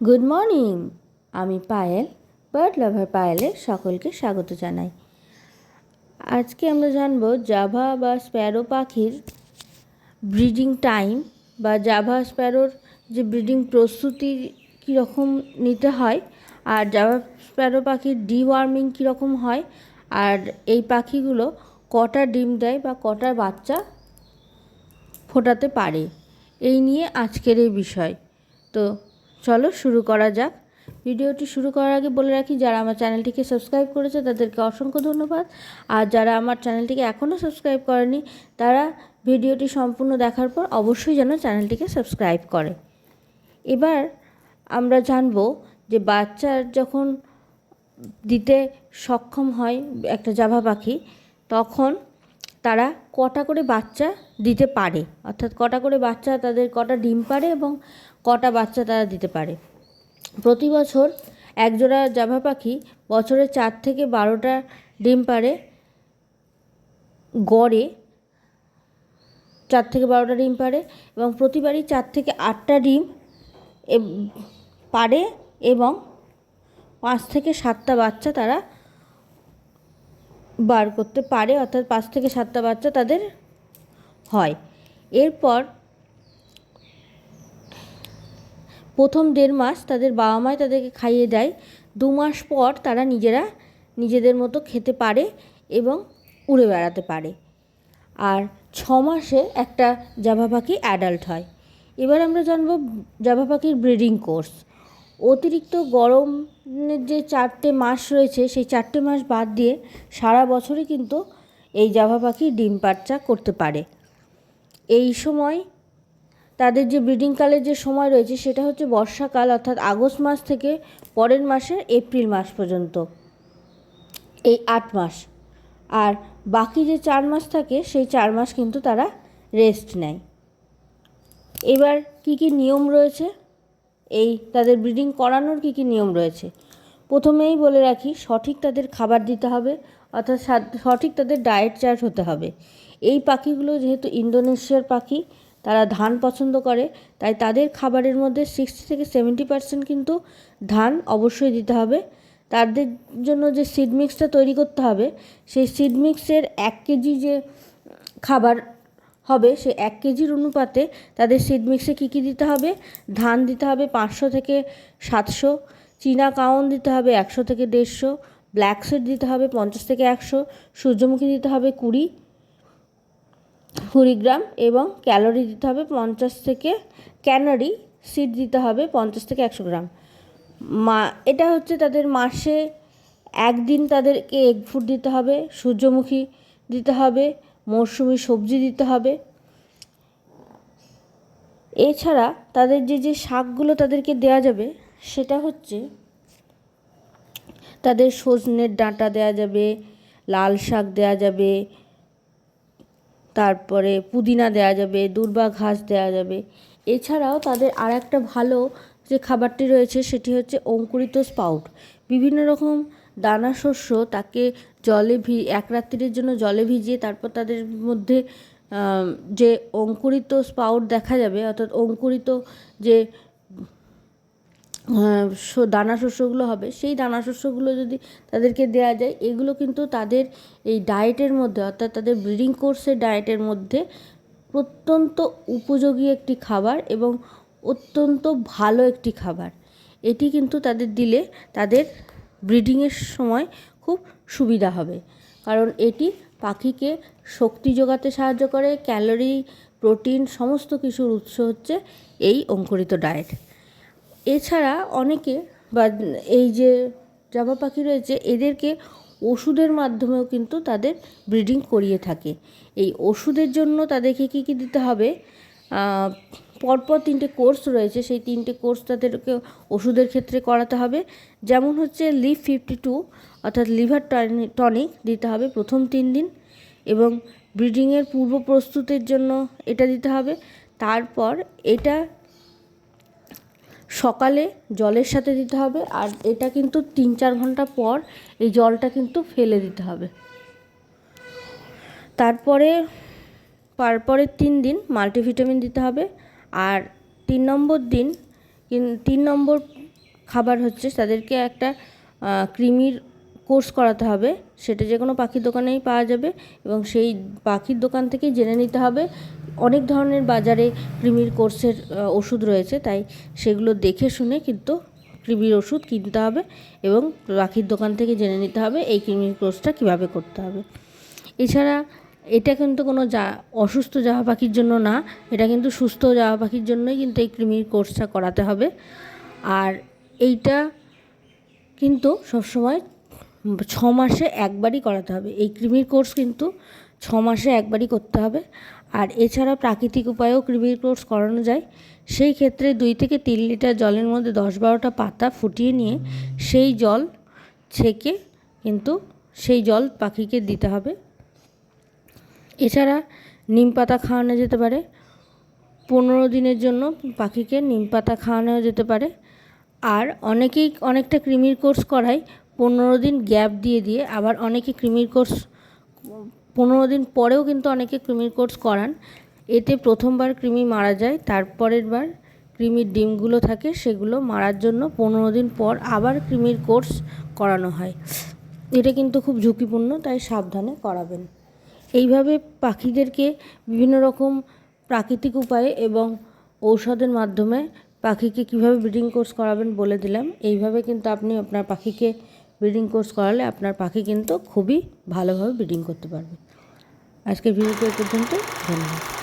Good morning. আমি Payel, bird লাভার পায়েলের সকলকে স্বাগত জানাই। আজকে আমরা জানব জাভা বা স্প্যারো পাখির ব্রিডিং টাইম বা জাভা স্প্যারোর যে ব্রিডিং প্রস্তুতি কীরকম নিতে হয় আর জাভা স্প্যারো পাখির ডিওয়ার্মিং কীরকম হয় আর এই পাখিগুলো কটা ডিম দেয় বা কটা বাচ্চা ফোটাতে পারে। এই নিয়ে আজকের এই বিষয়। তো চলো শুরু করা যাক। ভিডিওটি শুরু করার আগে বলে রাখি, যারা আমার চ্যানেলটিকে সাবস্ক্রাইব করেছে তাদেরকে অসংখ্য ধন্যবাদ। আর যারা আমার চ্যানেলটিকে এখনও সাবস্ক্রাইব করেনি, তারা ভিডিওটি সম্পূর্ণ দেখার পর অবশ্যই যেন চ্যানেলটিকে সাবস্ক্রাইব করে। এবার আমরা জানব যে বাচ্চার যখন দিতে সক্ষম হয় একটা জাভা পাখি, তখন তারা কটা করে বাচ্চা দিতে পারে? অর্থাৎ কটা করে বাচ্চা তাদের কটা ডিম পারে এবং কটা বাচ্চা তারা দিতে পারে। প্রতি বছর একজোড়া জাভা পাখি বছরে চার থেকে বারোটা ডিম পারে গড়ে চার থেকে বারোটা ডিম পারে এবং প্রতিবারই চার থেকে আটটা ডিম পারে এবং পাঁচ থেকে সাতটা বাচ্চা তারা বার করতে পারে, অর্থাৎ পাঁচ থেকে সাতটা বাচ্চা তাদের হয়। এরপর প্রথম দেড় মাস তাদের বাবা মাই তাদেরকে খাইয়ে দেয়। দু মাস পর তারা নিজেরা নিজেদের মতো খেতে পারে এবং উড়ে বেড়াতে পারে। আর ছ মাসে একটা জাভা পাখি অ্যাডাল্ট হয়। এবার আমরা জানব জাভা পাখির ব্রিডিং কোর্স অতিরিক্ত গরমের যে চারটে মাস রয়েছে, সেই চারটে মাস বাদ দিয়ে সারা বছরই কিন্তু এই জাভা পাখি ডিম বাচ্চা করতে পারে। এই সময় তাদের যে ব্রিডিংকালের যে সময় রয়েছে সেটা হচ্ছে বর্ষাকাল অর্থাৎ আগস্ট মাস থেকে পরের মাসের এপ্রিল মাস পর্যন্ত, এই আট মাস। আর বাকি যে চার মাস থাকে সেই চার মাস কিন্তু তারা রেস্ট নেয়। এবার কি কি নিয়ম রয়েছে? এই তাদের ব্রিডিং করানোর কি কি নিয়ম রয়েছে? প্রথমেই বলে রাখি, সঠিক তাদের খাবার দিতে হবে অর্থাৎ সঠিক তাদের ডায়েট চার্ট হতে হবে। এই পাখিগুলো যেহেতু ইন্দোনেশিয়ার পাখি তারা ধান পছন্দ করে, তাই তাদের খাবারের মধ্যে সিক্সটি থেকে সেভেন্টি পার্সেন্ট কিন্তু ধান অবশ্যই দিতে হবে। তাদের জন্য যে সিড মিক্সটা তৈরি করতে হবে, সেই সিড মিক্সের এক কেজি যে খাবার হবে, সে এক কেজির অনুপাতে তাদের সিড মিক্সে কী কী দিতে হবে? ধান দিতে হবে পাঁচশো থেকে সাতশো, চীনা কাউন দিতে হবে একশো থেকে দেড়শো, ব্ল্যাক সিড দিতে হবে পঞ্চাশ থেকে একশো, সূর্যমুখী দিতে হবে কুড়ি কুড়ি গ্রাম এবং ক্যালোরি দিতে হবে পঞ্চাশ থেকে, ক্যানারি সিড দিতে হবে পঞ্চাশ থেকে একশো গ্রাম। মা, এটা হচ্ছে তাদের মাসে একদিন তাদেরকে এগ ফুড দিতে হবে, সূর্যমুখী দিতে হবে মরশুমি সবজি দিতে হবে। এছাড়া তাদের যে যে শাকগুলো তাদেরকে দেওয়া যাবে, সেটা হচ্ছে তাদের সজনের ডাঁটা দেওয়া যাবে, লাল শাক দেওয়া যাবে তারপরে পুদিনা দেওয়া যাবে, দূর্বা ঘাস দেওয়া যাবে। এছাড়াও তাদের আর একটা ভালো যে খাবারটি রয়েছে সেটি হচ্ছে অঙ্কুরিত স্পাউট। বিভিন্ন রকম দানা শস্য তাকে জলে ভি, এক রাত্রির জন্য জলে ভিজিয়ে তারপর তাদের মধ্যে যে অঙ্কুরিত স্পাউট দেখা যাবে, অর্থাৎ অঙ্কুরিত যে দানা শস্যগুলো হবে। সেই দানা শস্যগুলো যদি তাদেরকে দেওয়া যায়, এগুলো কিন্তু তাদের এই ডায়েটের মধ্যে, অর্থাৎ তাদের ব্রিডিং কোর্সের ডায়েটের মধ্যে অত্যন্ত উপযোগী একটি খাবার এবং অত্যন্ত ভালো একটি খাবার। এটি কিন্তু তাদের দিলে তাদের ব্রিডিংয়ের সময় খুব সুবিধা হবে। কারণ এটি পাখিকে শক্তি যোগাতে সাহায্য করে ক্যালোরি প্রোটিন সমস্ত কিছুর উৎস হচ্ছে এই অঙ্কুরিত ডায়েট এছাড়া অনেকে বা এই যে জামা পাখি রয়েছে, এদেরকে ওষুধের মাধ্যমেও কিন্তু তাদের ব্রিডিং করিয়ে থাকে। এই ওষুধের জন্য তাদেরকে কী কী দিতে হবে? পরপর তিনটে কোর্স রয়েছে, সেই তিনটে কোর্স তাদেরকে ওষুধের ক্ষেত্রে করাতে হবে। যেমন হচ্ছে লিভ ফিফটি টু, অর্থাৎ লিভার টনিক দিতে হবে প্রথম তিন দিন এবং ব্রিডিংয়ের পূর্ব প্রস্তুতির জন্য এটা দিতে হবে। তারপর এটা সকালে জলের সাথে দিতে হবে আর এটা কিন্তু তিন চার ঘণ্টা পর এই জলটা কিন্তু ফেলে দিতে হবে। তারপরে পরপরের তিন দিন মাল্টিভিটামিন দিতে হবে আর তিন নম্বর দিন, তিন নম্বর খাবার হচ্ছে তাদেরকে একটা ক্রিমির কোর্স করাতে হবে, সেটা যে কোনো পাখির দোকানেই পাওয়া যাবে এবং সেই পাখির দোকান থেকেই জেনে নিতে হবে। অনেক ধরনের বাজারে কৃমির কোর্সের ওষুধ রয়েছে, তাই সেগুলো দেখে শুনে কিন্তু কৃমির ওষুধ কিনতে হবে এবং পাখির দোকান থেকে জেনে নিতে হবে এই কৃমির কোর্সটা কীভাবে করতে হবে। এছাড়া এটা কিন্তু কোনো যা, অসুস্থ জামা পাখির জন্য না, এটা কিন্তু সুস্থ জামা পাখির জন্যই কিন্তু এই কৃমির কোর্সটা করাতে হবে। আর এইটা কিন্তু সবসময় ছ মাসে একবারই করাতে হবে। এই কৃমির কোর্স কিন্তু ছ মাসে একবারই করতে হবে। আর এছাড়া প্রাকৃতিক উপায়েও কৃমির কোর্স করানো যায়। সেই ক্ষেত্রে দুই থেকে তিন লিটার জলের মধ্যে দশ বারোটা পাতা ফুটিয়ে নিয়ে সেই জল ছেঁকে কিন্তু সেই জল পাখিকে দিতে হবে। এছাড়া নিম পাতা খাওয়ানো যেতে পারে। পনেরো দিনের জন্য পাখিকে নিম পাতা খাওয়ানো যেতে পারে। আর অনেকেই অনেকটা কৃমির কোর্স করায়। পনেরো দিন গ্যাপ দিয়ে দিয়ে আবার অনেকে ক্রিমির কোর্স, পনেরো দিন পরেও কিন্তু অনেকে ক্রিমির কোর্স করান। এতে প্রথমবার কৃমি মারা যায় তারপরের বার কৃমির ডিমগুলো থাকে, সেগুলো মারার জন্য পনেরো দিন পর আবার কৃমির কোর্স করানো হয়। এটা কিন্তু খুব ঝুঁকিপূর্ণ, তাই সাবধানে করাবেন। এইভাবে পাখিদেরকে বিভিন্ন রকম প্রাকৃতিক উপায়ে এবং ঔষধের মাধ্যমে পাখিকে কীভাবে ব্রিডিং কোর্স করাবেন বলে দিলাম। এইভাবে কিন্তু আপনি আপনার পাখিকে ব্রিডিং কোর্স করালে আপনার পাখি কিন্তু খুবই ভালোভাবে ব্রিডিং করতে পারবে। আজকের ভিডিওটি পর্যন্ত ধন্যবাদ।